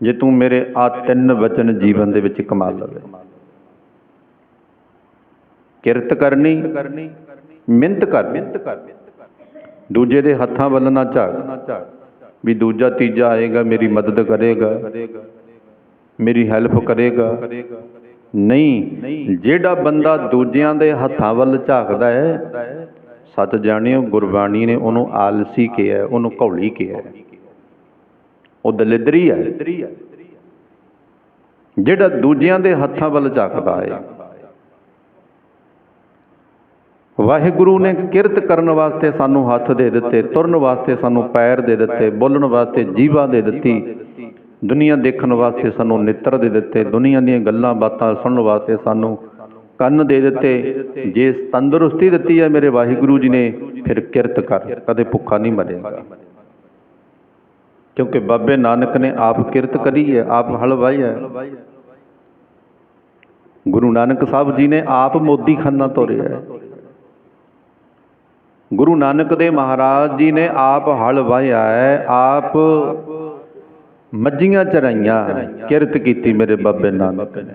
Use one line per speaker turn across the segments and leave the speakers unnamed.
ਜੇ ਤੂੰ ਮੇਰੇ ਆ ਤਿੰਨ ਵਚਨ ਜੀਵਨ ਦੇ ਵਿੱਚ ਕਮਾ ਲਵੇ। ਕਿਰਤ ਕਰਨੀ, ਮਿਹਨਤ ਕਰ ਦੂਜੇ ਦੇ ਹੱਥਾਂ ਵੱਲ ਨਾ ਝਾਕ। ਵੀ ਦੂਜਾ ਤੀਜਾ ਆਏਗਾ, ਮੇਰੀ ਮਦਦ ਕਰੇਗਾ। ਮੇਰੀ ਹੈਲਪ ਕਰੇਗਾ। ਨਹੀਂ, ਜਿਹੜਾ ਬੰਦਾ ਦੂਜਿਆਂ ਦੇ ਹੱਥਾਂ ਵੱਲ ਝਾਕਦਾ ਹੈ, ਸੱਚ ਜਾਣਿਓ, ਗੁਰਬਾਣੀ ਨੇ ਉਹਨੂੰ ਆਲਸੀ ਕਿਹਾ ਉਹਨੂੰ ਘੌਲੀ ਕਿਹਾ ਉਹ ਦਲਿਦਰੀ ਹੈ। ਜਿਹੜਾ ਦੂਜਿਆਂ ਦੇ ਹੱਥਾਂ ਵੱਲ ਝਾਕਦਾ ਹੈ। ਵਾਹਿਗੁਰੂ ਨੇ ਕਿਰਤ ਕਰਨ ਵਾਸਤੇ ਸਾਨੂੰ ਹੱਥ ਦੇ ਦਿੱਤੇ, ਤੁਰਨ ਵਾਸਤੇ ਸਾਨੂੰ ਪੈਰ ਦੇ ਦਿੱਤੇ, ਬੋਲਣ ਵਾਸਤੇ ਜੀਭਾ ਦੇ ਦਿੱਤੀ। ਦੁਨੀਆ ਦੇਖਣ ਵਾਸਤੇ ਸਾਨੂੰ ਨੇਤਰ ਦੇ ਦਿੱਤੇ। ਦੁਨੀਆ ਦੀਆਂ ਗੱਲਾਂ ਬਾਤਾਂ ਸੁਣਨ ਵਾਸਤੇ ਸਾਨੂੰ ਕੰਨ ਦੇ ਦਿੱਤੇ। ਜੇ ਤੰਦਰੁਸਤੀ ਦਿੱਤੀ ਹੈ ਮੇਰੇ ਵਾਹਿਗੁਰੂ ਜੀ ਨੇ, ਫਿਰ ਕਿਰਤ ਕਰ। ਕਦੇ ਭੁੱਖਾ ਨਹੀਂ ਮਰੇਗਾ। ਕਿਉਂਕਿ ਬਾਬੇ ਨਾਨਕ ਨੇ ਆਪ ਕਿਰਤ ਕਰੀ ਹੈ, ਆਪ ਹਲਵਾਈ ਹੈ। ਗੁਰੂ ਨਾਨਕ ਸਾਹਿਬ ਜੀ ਨੇ ਆਪ ਮੋਦੀ ਖਾਨਾ ਤੋਰਿਆ ਹੈ। ਗੁਰੂ ਨਾਨਕ ਦੇ ਮਹਾਰਾਜ ਜੀ ਨੇ ਆਪ ਹਲ ਵਾਹਿਆ ਹੈ, ਆਪ ਮੱਝੀਆਂ ਚਰਾਈਆਂ, ਕਿਰਤ ਕੀਤੀ ਮੇਰੇ ਬਾਬੇ ਨਾਨਕ ਨੇ।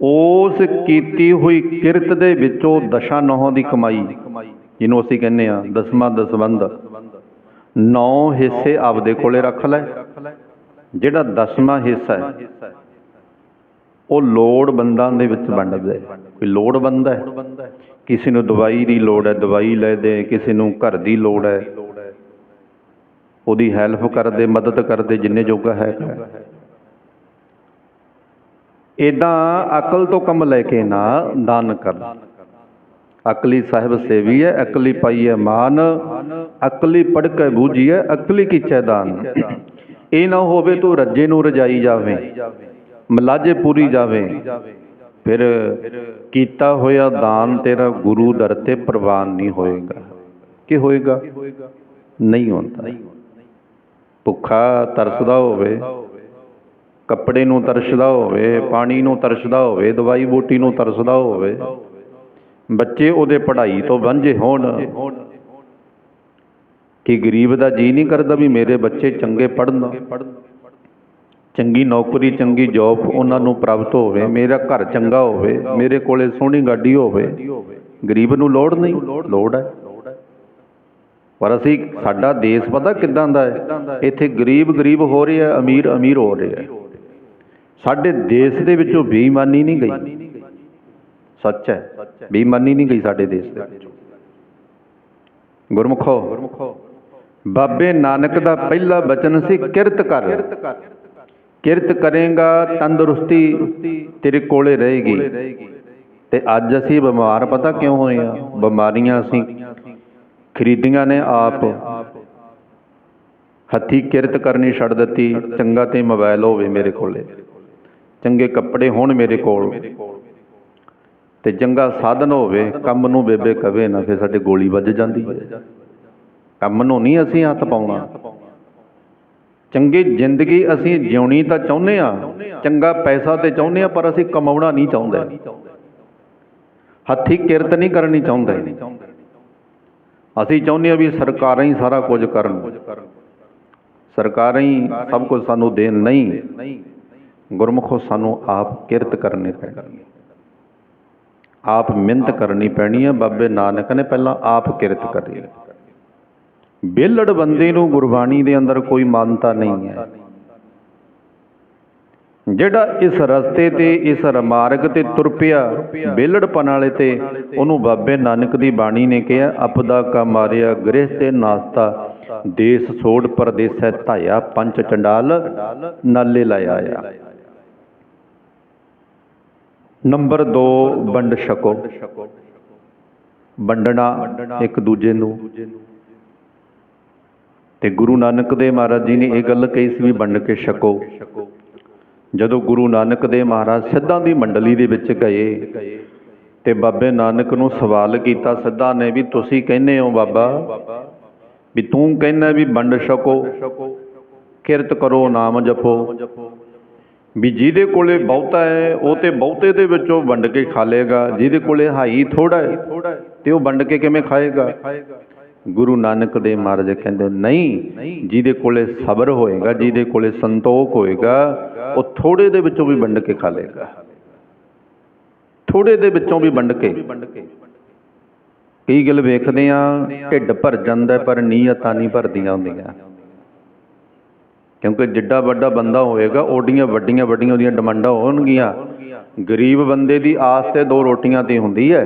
ਉਸ ਕੀਤੀ ਹੋਈ ਕਿਰਤ ਦੇ ਵਿੱਚੋਂ ਦਸ਼ਾ ਨੌਹਾਂ ਦੀ ਕਮਾਈ, ਜਿਹਨੂੰ ਅਸੀਂ ਕਹਿੰਦੇ ਆ ਦਸਵਾਂ ਦਸਵੰਦ ਨੌ ਹਿੱਸੇ ਆਪਦੇ ਕੋਲੇ ਰੱਖ ਲੈ। ਜਿਹੜਾ ਦਸਵਾਂ ਹਿੱਸਾ ਹੈ, ਉਹ ਲੋੜਵੰਦਾਂ ਦੇ ਵਿੱਚ ਵੰਡਦਾ ਹੈ। ਕੋਈ ਲੋੜਵੰਦ ਹੈ? ਕਿਸੇ ਨੂੰ ਦਵਾਈ ਦੀ ਲੋੜ ਹੈ, ਦਵਾਈ ਲੈ ਦੇ, ਕਿਸੇ ਨੂੰ ਘਰ ਦੀ ਲੋੜ ਹੈ। ਉਹਦੀ ਹੈਲਪ ਕਰਦੇ ਮਦਦ ਕਰਦੇ ਜਿੰਨੇ ਜੋਗਾ ਹੈ। ਇਦਾਂ ਅਕਲ ਤੋਂ ਕੰਮ ਲੈ ਕੇ ਨਾ ਦਾਨ ਕਰ। ਅਕਲੀ ਸਾਹਿਬ ਸੇਵੀ ਹੈ, ਅਕਲੀ ਪਾਈ ਹੈ ਮਾਨ। ਅਕਲੀ ਪੜ ਕੇ ਬੂਝੀ ਹੈ ਅਕਲੀ ਕੀਚੈ ਦਾਨ ਇਹ ਨਾ ਹੋਵੇ ਤੂੰ ਰੱਜੇ ਨੂੰ ਰਜਾਈ ਜਾਵੇਂ, ਮਲਾਜੇ ਪੂਰੀ ਜਾਵੇ। ਫਿਰ ਕੀਤਾ ਹੋਇਆ ਦਾਨ ਤੇਰਾ ਗੁਰੂ ਦਰ ਤੇ ਪ੍ਰਵਾਨ ਨਹੀਂ ਹੋਏਗਾ। ਕੀ ਹੋਏਗਾ? ਨਹੀਂ ਹੁੰਦਾ। ਭੁੱਖਾ ਤਰਸਦਾ ਹੋਵੇ, ਕੱਪੜੇ ਨੂੰ ਤਰਸਦਾ ਹੋਵੇ, ਪਾਣੀ ਨੂੰ ਤਰਸਦਾ ਹੋਵੇ, ਦਵਾਈ ਬੂਟੀ ਨੂੰ ਤਰਸਦਾ ਹੋਵੇ, ਬੱਚੇ ਉਹਦੇ ਪੜ੍ਹਾਈ ਤੋਂ ਵਾਂਝੇ ਹੋਣ। ਕਿ ਗਰੀਬ ਦਾ ਜੀ ਨਹੀਂ ਕਰਦਾ ਵੀ ਮੇਰੇ ਬੱਚੇ ਚੰਗੇ ਪੜ੍ਹਨ। ਚੰਗੀ ਨੌਕਰੀ, ਚੰਗੀ ਜੌਬ ਉਹਨਾਂ ਨੂੰ ਪ੍ਰਾਪਤ ਹੋਵੇ, ਮੇਰਾ ਘਰ ਚੰਗਾ ਹੋਵੇ, ਮੇਰੇ ਕੋਲੇ ਸੋਹਣੀ ਗੱਡੀ ਹੋਵੇ। ਗਰੀਬ ਨੂੰ ਲੋੜ ਨਹੀਂ, ਲੋੜ ਹੈ। ਪਰ ਅਸੀਂ ਸਾਡਾ ਦੇਸ਼ ਪਤਾ ਕਿੱਦਾਂ ਦਾ ਹੈ? ਇੱਥੇ ਗਰੀਬ ਗਰੀਬ ਹੋ ਰਿਹਾ, ਅਮੀਰ ਅਮੀਰ ਹੋ ਰਿਹਾ ਸਾਡੇ ਦੇਸ਼ ਦੇ ਵਿੱਚੋਂ ਬੇਈਮਾਨੀ ਨਹੀਂ ਗਈ। ਸੱਚ ਹੈ। ਬੇਈਮਾਨੀ ਨਹੀਂ ਗਈ ਸਾਡੇ ਦੇਸ਼ ਦੇ ਵਿੱਚ। ਗੁਰਮੁਖੋ। ਬਾਬੇ ਨਾਨਕ ਦਾ ਪਹਿਲਾ ਬਚਨ ਸੀ, ਕਿਰਤ ਕਰ। ਕਿਰਤ ਕਰੇਗਾ, ਤੰਦਰੁਸਤੀ ਤੇਰੇ ਕੋਲੇ ਰਹੇਗੀ। ਤੇ ਅੱਜ ਅਸੀਂ ਬਿਮਾਰ, ਪਤਾ ਕਿਉਂ ਹੋਏ ਆ? ਬਿਮਾਰੀਆਂ ਅਸੀਂ ਖਰੀਦੀਆਂ ਨੇ ਆਪ। ਹੱਥੀ ਕਿਰਤ ਕਰਨੀ ਛੱਡ ਦਿੱਤੀ, ਚੰਗਾ ਤੇ ਮੋਬਾਈਲ ਹੋਵੇ ਮੇਰੇ ਕੋਲੇ। ਚੰਗੇ ਕੱਪੜੇ ਹੋਣ ਮੇਰੇ ਕੋਲ। ਤੇ ਚੰਗਾ ਸਾਧਨ ਹੋਵੇ, ਕੰਮ ਨੂੰ ਬੇਬੇ ਕਵੇ ਨਾ, ਫਿਰ ਸਾਡੇ ਗੋਲੀ ਵੱਜ ਜਾਂਦੀ ਹੈ। ਕੰਮ ਨੂੰ ਨਹੀਂ ਅਸੀਂ ਹੱਥ ਪਾਉਣਾ। ਚੰਗੀ ਜ਼ਿੰਦਗੀ ਅਸੀਂ ਜਿਉਣੀ ਤਾਂ ਚਾਹੁੰਦੇ ਆ ਚੰਗਾ ਪੈਸਾ ਤੇ ਚਾਹੁੰਦੇ ਆ ਪਰ ਅਸੀਂ ਕਮਾਉਣਾ ਨਹੀਂ ਚਾਹੁੰਦੇ। ਹੱਥੀ ਕਿਰਤ ਨਹੀਂ ਕਰਨੀ ਚਾਹੁੰਦੇ। ਅਸੀਂ ਚਾਹੁੰਦੇ ਆ ਵੀ ਸਰਕਾਰਾਂ ਹੀ ਸਾਰਾ ਕੁਝ ਕਰਨ। ਸਰਕਾਰਾਂ ਹੀ ਸਭ ਕੁਝ ਸਾਨੂੰ ਦੇਣ ਨਹੀਂ। ਗੁਰਮੁਖੋ ਸਾਨੂੰ ਆਪ ਕਿਰਤ ਕਰਨੀ ਪੈਣੀ ਆਪ ਮਿਹਨਤ ਕਰਨੀ ਪੈਣੀ ਹੈ। ਬਾਬੇ ਨਾਨਕ ਨੇ ਪਹਿਲਾਂ ਆਪ ਕਿਰਤ ਕਰੀ ਬੇਲੜ ਬੰਦੇ ਨੂੰ ਗੁਰਬਾਣੀ ਦੇ ਅੰਦਰ ਕੋਈ ਮਾਨਤਾ ਨਹੀਂ ਹੈ। ਜਿਹੜਾ ਇਸ ਰਸਤੇ ਤੇ, ਇਸ ਮਾਰਗ ਤੇ ਤੁਰ ਪਿਆ ਬੇਲੜਪਨ ਵਾਲੇ ਤੇ, ਉਹਨੂੰ ਬਾਬੇ ਨਾਨਕ ਦੀ ਬਾਣੀ ਨੇ ਕਿਹਾ, ਅਪਦਾ ਕਾ ਮਾਰਿਆ ਗ੍ਰਹਿ ਤੇ ਨਾਸਤਾ, ਦੇਸ ਸੋੜ ਪਰਦੇਸੈ ਧਾਇਆ ਪੰਚ ਚੰਡਾਲ ਨਾਲੇ ਲਾਇਆ ਨੰਬਰ 2 ਵੰਡ ਛਕੋ। ਵੰਡਣਾ ਇੱਕ ਦੂਜੇ ਨੂੰ। ਤੇ ਗੁਰੂ ਨਾਨਕ ਦੇਵ ਮਹਾਰਾਜ ਜੀ ਨੇ ਇਹ ਗੱਲ ਕਹੀ ਸੀ ਵੀ ਵੰਡ ਕੇ ਛਕੋ। ਜਦੋਂ ਗੁਰੂ ਨਾਨਕ ਦੇਵ ਮਹਾਰਾਜ ਸਿੱਧਾਂ ਦੀ ਮੰਡਲੀ ਦੇ ਵਿੱਚ ਗਏ ਤੇ ਬਾਬੇ ਨਾਨਕ ਨੂੰ ਸਵਾਲ ਕੀਤਾ ਸਿੱਧਾਂ ਨੇ ਵੀ ਤੁਸੀਂ ਕਹਿੰਦੇ ਹੋ ਬਾਬਾ ਵੀ ਤੂੰ ਕਹਿੰਦਾ ਵੀ ਵੰਡ ਛਕੋ, ਕਿਰਤ ਕਰੋ, ਨਾਮ ਜਪੋ। ਵੀ ਜਿਹਦੇ ਕੋਲੇ ਬਹੁਤਾ ਹੈ, ਉਹ ਤੇ ਬਹੁਤੇ ਦੇ ਵਿੱਚੋਂ ਵੰਡ ਕੇ ਖਾ ਲੇਗਾ ਜਿਹਦੇ ਕੋਲੇ ਹਾਈ ਥੋੜਾ ਹੈ, ਤੇ ਉਹ ਵੰਡ ਕੇ ਕਿਵੇਂ ਖਾਏਗਾ? ਗੁਰੂ ਨਾਨਕ ਦੇਵ ਮਹਾਰਾਜ ਕਹਿੰਦੇ, ਨਹੀਂ, ਜਿਹਦੇ ਕੋਲੇ ਸਬਰ ਹੋਏਗਾ, ਜਿਹਦੇ ਕੋਲੇ ਸੰਤੋਖ ਹੋਏਗਾ, ਉਹ ਥੋੜੇ ਦੇ ਵਿੱਚੋਂ ਵੀ ਵੰਡ ਕੇ ਖਾ ਲੇਗਾ ਥੋੜੇ ਦੇ ਵਿੱਚੋਂ ਵੀ ਵੰਡ ਕੇ। ਕਈ ਗੱਲ ਵੇਖਦੇ ਆ ਢਿੱਡ ਭਰ ਜਾਂਦਾ, ਪਰ ਨੀਅਤਾਂ ਨਹੀਂ ਭਰਦੀਆਂ ਹੁੰਦੀਆਂ। ਕਿਉਂਕਿ ਜਿੱਡਾ ਵੱਡਾ ਬੰਦਾ ਹੋਏਗਾ, ਓਡੀਆਂ ਵੱਡੀਆਂ ਵੱਡੀਆਂ ਉਹਦੀਆਂ ਡਿਮਾਂਡਾਂ ਹੋਣਗੀਆਂ। ਗਰੀਬ ਬੰਦੇ ਦੀ ਆਸ ਤੇ ਦੋ ਰੋਟੀਆਂ ਤੇ ਹੁੰਦੀ ਹੈ।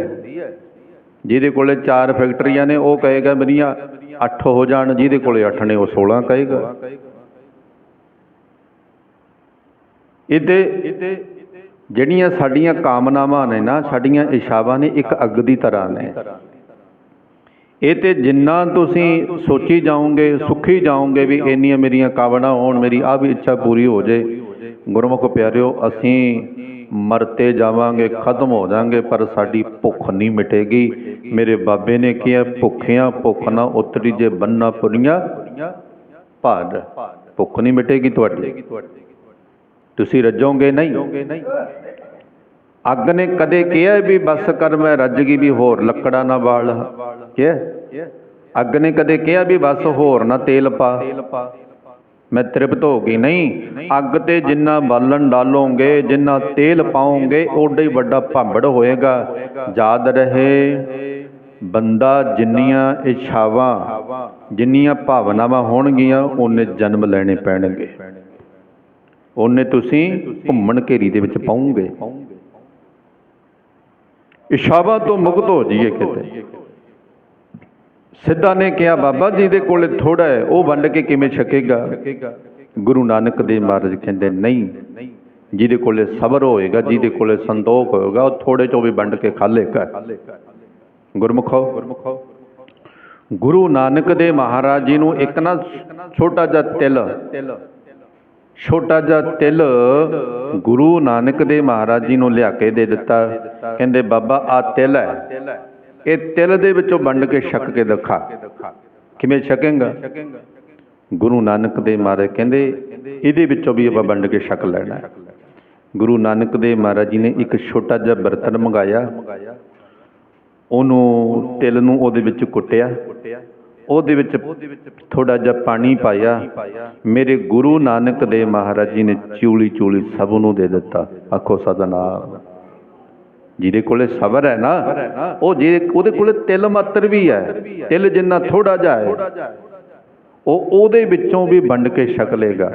ਜਿਹਦੇ ਕੋਲੇ ਚਾਰ ਫੈਕਟਰੀਆਂ ਨੇ, ਉਹ ਕਹੇਗਾ ਮੇਰੀਆਂ 8 ਹੋ ਜਾਣ, ਜਿਹਦੇ ਕੋਲੇ 8 ਨੇ, ਉਹ 16 ਕਹੇਗਾ। ਇਹਦੇ ਜਿਹੜੀਆਂ ਸਾਡੀਆਂ ਕਾਮਨਾਵਾਂ ਨੇ ਨਾ, ਸਾਡੀਆਂ ਇਸ਼ਾਵਾਂ ਨੇ, ਇੱਕ ਅੱਗ ਦੀ ਤਰ੍ਹਾਂ ਨੇ। ਇਹ ਤੇ ਜਿੰਨਾ ਤੁਸੀਂ ਸੋਚੀ ਜਾਓਗੇ, ਸੁਖੀ ਜਾਓਗੇ ਵੀ ਇੰਨੀਆਂ ਮੇਰੀਆਂ ਕਾਮਨਾ ਹੋਣ, ਮੇਰੀ ਆ ਵੀ ਇੱਛਾ ਪੂਰੀ ਹੋ ਜੇ। ਗੁਰਮੁਖ ਪਿਆਰਿਓ, ਅਸੀਂ ਮਰਤੇ ਜਾਵਾਂਗੇ, ਖਤਮ ਹੋ ਜਾਾਂਗੇ, ਪਰ ਸਾਡੀ ਭੁੱਖ ਨਹੀਂ ਮਿਟੇਗੀ। ਮੇਰੇ ਬਾਬੇ ਨੇ ਕਿਹਾ ਭੁੱਖਿਆਂ ਭੁੱਖ ਨਾ ਉਤਰੀ ਜੇ ਬੰਨਾ ਪੁਰੀਆਂ, ਭਾਰ, ਭੁੱਖ ਨਹੀਂ ਮਿਟੇਗੀ ਤੁਹਾਡੀ। ਤੁਸੀਂ ਰੱਜੋਗੇ ਨਹੀਂ। ਅੱਗ ਨੇ ਕਦੇ ਕਿਹਾ ਵੀ ਬਸ ਕਰ ਮੈਂ ਰੱਜ ਗਈ ਵੀ ਹੋਰ ਲੱਕੜਾ ਨਾ ਬਾਲ ਕਿਹਾ? ਅੱਗ ਨੇ ਕਦੇ ਕਿਹਾ ਵੀ ਬਸ ਹੋਰ ਨਾ ਤੇਲ ਪਾ। ਮੈਂ ਤ੍ਰਿਪਤ ਹੋ ਗਈ, ਨਹੀਂ। ਅੱਗ ਤੇ ਜਿੰਨਾ ਬਾਲਣ ਡਾਲੋਗੇ, ਜਿੰਨਾ ਤੇਲ ਪਾਓਗੇ, ਓਡਾ ਹੀ ਵੱਡਾ ਭਾਂਬੜ ਹੋਏਗਾ। ਯਾਦ ਰਹੇ। ਬੰਦਾ ਜਿੰਨੀਆਂ ਇੱਛਾਵਾਂ, ਜਿੰਨੀਆਂ ਭਾਵਨਾਵਾਂ ਹੋਣਗੀਆਂ, ਉਹਨੇ ਜਨਮ ਲੈਣੇ ਪੈਣਗੇ। ਉਹਨੇ ਤੁਸੀਂ ਘੁੰਮਣ ਘੇਰੀ ਦੇ ਵਿੱਚ ਪਾਉਂਗੇ। ਇਸ਼ਾਵਾ ਤੋਂ ਮੁਕਤ ਹੋ ਜਾਈਏ ਕਿਤੇ। ਸਿੱਧਾ ਨੇ ਕਿਹਾ, ਬਾਬਾ ਜੀ ਦੇ ਕੋਲੇ ਥੋੜਾ ਹੈ, ਉਹ ਵੰਡ ਕੇ ਕਿਵੇਂ ਛਕੇਗਾ? ਗੁਰੂ ਨਾਨਕ ਦੇਵ ਮਹਾਰਾਜ ਕਹਿੰਦੇ, ਨਹੀਂ, ਜਿਹਦੇ ਕੋਲੇ ਸਬਰ ਹੋਏਗਾ, ਜਿਹਦੇ ਕੋਲੇ ਸੰਤੋਖ ਹੋਏਗਾ, ਉਹ ਥੋੜੇ ਚੋਂ ਵੀ ਵੰਡ ਕੇ ਖਾ ਲੇਗਾ। ਗੁਰਮੁਖੋ ਗੁਰੂ ਨਾਨਕ ਦੇਵ ਮਹਾਰਾਜ ਜੀ ਨੂੰ ਇੱਕ ਨਾ ਛੋਟਾ ਜਿਹਾ ਤਿਲ, ਛੋਟਾ ਜਿਹਾ ਤਿਲ ਗੁਰੂ ਨਾਨਕ ਦੇਵ ਮਹਾਰਾਜ ਜੀ ਨੂੰ ਲਿਆ ਕੇ ਦੇ ਦਿੱਤਾ। ਕਹਿੰਦੇ, ਬਾਬਾ ਆ ਤਿਲ ਹੈ। ਇਹ ਤਿਲ ਦੇ ਵਿੱਚੋਂ ਵੰਡ ਕੇ ਛਕ ਕੇ ਦਿਖਾ। ਕਿਵੇਂ ਛਕੇਗਾ? ਗੁਰੂ ਨਾਨਕ ਦੇਵ ਮਹਾਰਾਜ ਕਹਿੰਦੇ, ਇਹਦੇ ਵਿੱਚੋਂ ਵੀ ਆਪਾਂ ਵੰਡ ਕੇ ਛਕ ਲੈਣਾ ਗੁਰੂ ਨਾਨਕ ਦੇਵ ਮਹਾਰਾਜ ਜੀ ਨੇ ਇੱਕ ਛੋਟਾ ਜਿਹਾ ਬਰਤਨ ਮੰਗਾਇਆ। ਉਹਨੂੰ ਤਿਲ ਨੂੰ ਉਹਦੇ ਵਿੱਚ ਕੁੱਟਿਆ। ਉਹਦੇ ਵਿੱਚ ਥੋੜਾ ਜਿਹਾ ਪਾਣੀ ਪਾਇਆ। ਮੇਰੇ ਗੁਰੂ ਨਾਨਕ ਦੇਵ ਮਹਾਰਾਜ ਜੀ ਨੇ ਚੂਲੀ ਚੂਲੀ ਸਭ ਨੂੰ ਦੇ ਦਿੱਤਾ। ਆਖੋ ਸਤਨਾਮ। ਜਿਹਦੇ ਕੋਲੇ ਸਬਰ ਹੈ ਨਾ, ਉਹ ਜੇ ਉਹਦੇ ਕੋਲੇ ਤਿਲ ਮਾਤਰ ਵੀ ਹੈ। ਤਿਲ ਜਿੰਨਾ ਥੋੜਾ ਜਿਹਾ ਹੈ, ਉਹ ਉਹਦੇ ਵਿੱਚੋਂ ਵੀ ਵੰਡ ਕੇ ਛਕ ਲੇਗਾ